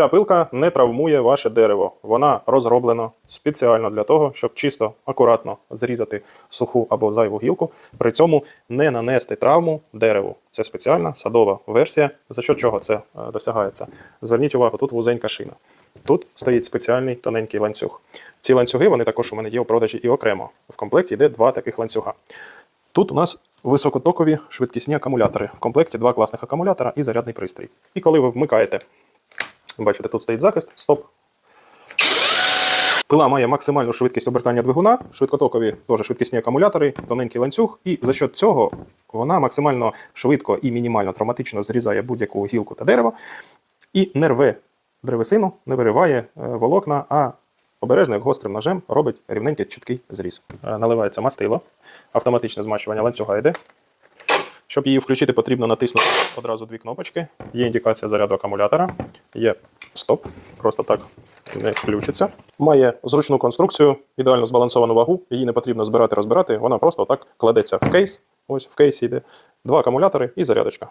Ця пилка не травмує ваше дерево. Вона розроблена спеціально для того, щоб чисто, акуратно зрізати суху або зайву гілку, при цьому не нанести травму дереву. Це спеціальна садова версія. За що чого це е, досягається? Зверніть увагу, тут вузенька шина. Тут стоїть спеціальний тоненький ланцюг. Ці ланцюги вони також у мене є у продажі і окремо. В комплекті йде два таких ланцюга. Тут у нас високотокові швидкісні акумулятори. В комплекті два класних акумулятора і зарядний пристрій. І коли ви вмикаєте, бачите, тут стоїть захист, стоп. Пила має максимальну швидкість обертання двигуна, швидкотокові теж швидкісні акумулятори, тоненький ланцюг, і за счет цього вона максимально швидко і мінімально травматично зрізає будь-яку гілку та дерево і не рве древесину, не вириває е, волокна, а обережно, як гострим ножем, робить рівненький чіткий зріз. Е, Наливається мастило, автоматичне змащування ланцюга йде. Щоб її включити, потрібно натиснути одразу дві кнопочки. Є індикація заряду акумулятора, є стоп, просто так не включиться. Має зручну конструкцію, ідеально збалансовану вагу, її не потрібно збирати, розбирати, вона просто так кладеться в кейс. Ось в кейсі йде два акумулятори і зарядочка.